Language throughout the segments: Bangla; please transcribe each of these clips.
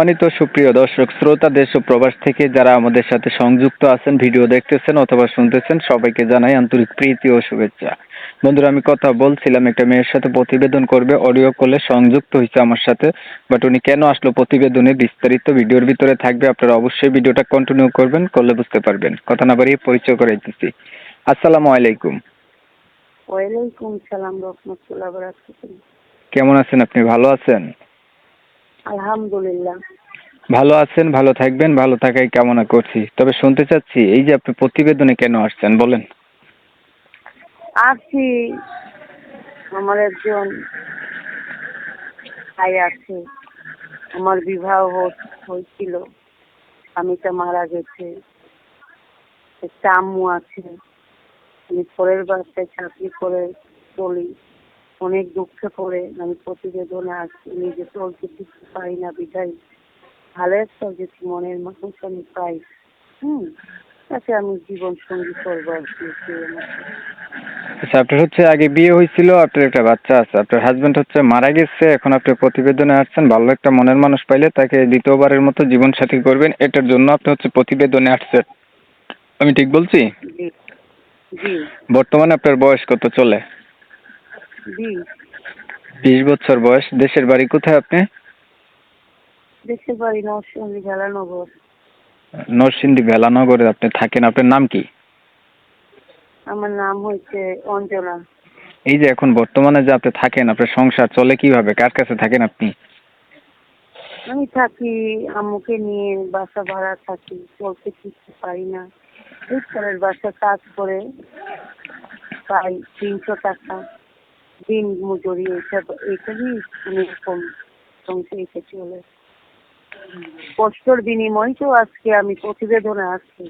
সম্মানিত সুপ্রিয় দর্শক শ্রোতা দেশ ও প্রবাস থেকে যারা আমাদের সাথে সংযুক্ত আছেন ভিডিও দেখতেছেন অথবা শুনতেছেন সবাইকে জানাই আন্তরিক প্রীতি ও শুভেচ্ছা। বন্ধুরা আমি কথা বলছিলাম একটা মেয়ের সাথে প্রতিবেদন করবে অডিও কলে সংযুক্ত হয়েছে আমার সাথে বাট উনি কেন আসলো প্রতিবেদনে বিস্তারিত ভিডিওর ভিতরে থাকবে আপনারা অবশ্যই ভিডিওটা কন্টিনিউ করবেন করলে বুঝতে পারবেন। কথা না বাড়িয়ে পরিচয় করাইতেছি। আসসালামু আলাইকুম। ওয়ালাইকুম সালাম রহমতুল্লাহ কেমন আছেন? আপনি ভালো আছেন? আলহামদুলিল্লাহ। ভালো আছেন ভালো থাকবেন ভালো থাকাই কামনা করছি। তবে শুনতে চাচ্ছি এই যে আপনি প্রতিবেদনে কেন আসছেন বলেন। আছি আমার একজন ভাই আছে আমার বিবাহ হয়েছিল স্বামীটা মারা গেছে একটা আম্মু আছে আমি পরের বাসায় চাকরি করে চলি। অনেক দুঃখে পড়ে আমি প্রতিবেদনে আসছি নিজে চলতে কিছু পাই না বিধায় ভালো একটা যদি মনের মানুষ আমি পাই হুম তাকে আমি জীবন সঙ্গী করব আর কি আচ্ছা আপনার হচ্ছে আগে বিয়ে হয়েছিল আপনার একটা বাচ্চা আছে আপনার হাজবেন্ড হচ্ছে মারা গেছে এখন আপনি প্রতিবেদনে আসছেন ভালো একটা মনের মানুষ পাইলে তাকে দ্বিতীয়বারের মতো জীবন সাথী করবেন এটার জন্য আপনি হচ্ছে প্রতিবেদনে আসছেন। আমি ঠিক বলছি? বর্তমানে আপনার বয়স কত চলে? জি। বিশ বছর বয়স। দেশের বাড়ি কোথায় আপনি? দেশের বাড়ি নরসিংদী ভেলানগর। নরসিংদী ভেলানগরে আপনি থাকেন। আপনার নাম কি? আমার নাম হচ্ছে অঞ্জনা। এই যে এখন বর্তমানে যে আপনি থাকেন আপনার সংসার চলে কীভাবে? কার কাছে থাকেন আপনি? আমি থাকি আম্মুকে নিয়ে বাসা ভাড়া থাকি চলতে কিছু পারি না। বাসা কাজ করে পাই তিনশো টাকা। দিন মজুরি এইসব এইসবই এরকম সংসারিতে চলে কষ্টর বিনিময় তো আজকে আমি প্রতিবেদনে আসছি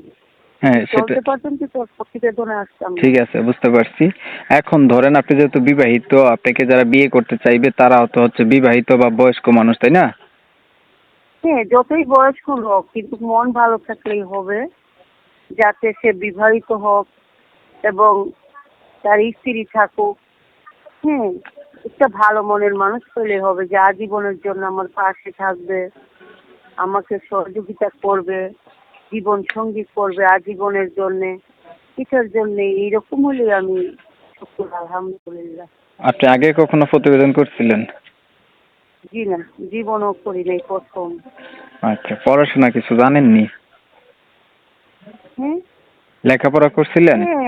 হ্যাঁ সেটা। ঠিক আছে বুঝতে পারছি। এখন ধরেন আপনি যেহেতু বিবাহিত আপনাকে যারা বিয়ে করতে চাইবে তারা তো হচ্ছে বিবাহিত বা বয়স্ক মানুষ তাই না? হ্যাঁ যতই বয়স্ক হোক কিন্তু মন ভালো থাকলেই হবে যাতে সে বিবাহিত হোক এবং তার স্ত্রী থাকুক। হ্যাঁ একটা ভালো মনের মানুষ পেলে হবে যে আজীবনের জন্য আমার পাশে থাকবে আমাকে সহযোগিতা করবে জীবন সঙ্গী করবে আজীবনের জন্য এটার জন্য এইরকম হলে আমি শুক্র আলহামদুলিল্লাহ। আপনি আগে কখনো প্রতিবেদন করছিলেন? জি না জীবনও করি নাই প্রথম। আচ্ছা পড়াশোনা কিছু জানেননি? হ্যাঁ লেখাপড়া করছিলেন? হ্যাঁ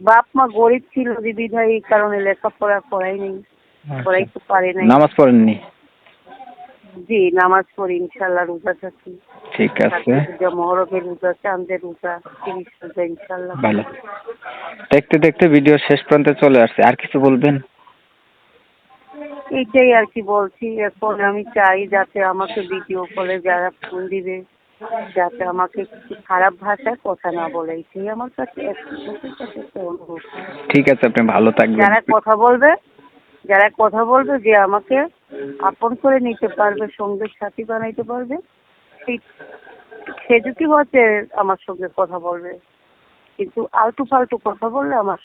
বাপ মা গরিব ছিল যে বিধায় এই কারণে লেখাপড়া করাই নেই করাইতে পারে নাই। নামাজ পড়েননি? জি নামাজ পড়ি ইনশাল্লাহ রোজা থাকি। ঠিক আছে। রোজা মহরমের রোজা চাঁদের রোজা তিরিশ রোজা ইনশাল্লাহ ভালো। দেখতে দেখতে ভিডিও শেষ প্রান্তে চলে আসছে। আর কিছু বলবেন? এইটাই আর কি বলছি। এখন আমি চাই যাতে আমাকে ভিডিও কলে যারা ফোন দিবে যাতে আমাকে কিছু খারাপ ভাষায় কথা না বলে এটাই আমার কাছে অনুরোধ ঠিক আছে আপনি ভালো থাকবেন। যারা কথা বলবে যারা কথা বলবে যে আমাকে আপন করে নিতে পারবে সঙ্গে সাথী বানাইতে পারবে সে যদি হচ্ছে আমার সঙ্গে কথা বলবে। কিন্তু আলটু ফালতু কথা বললে আমার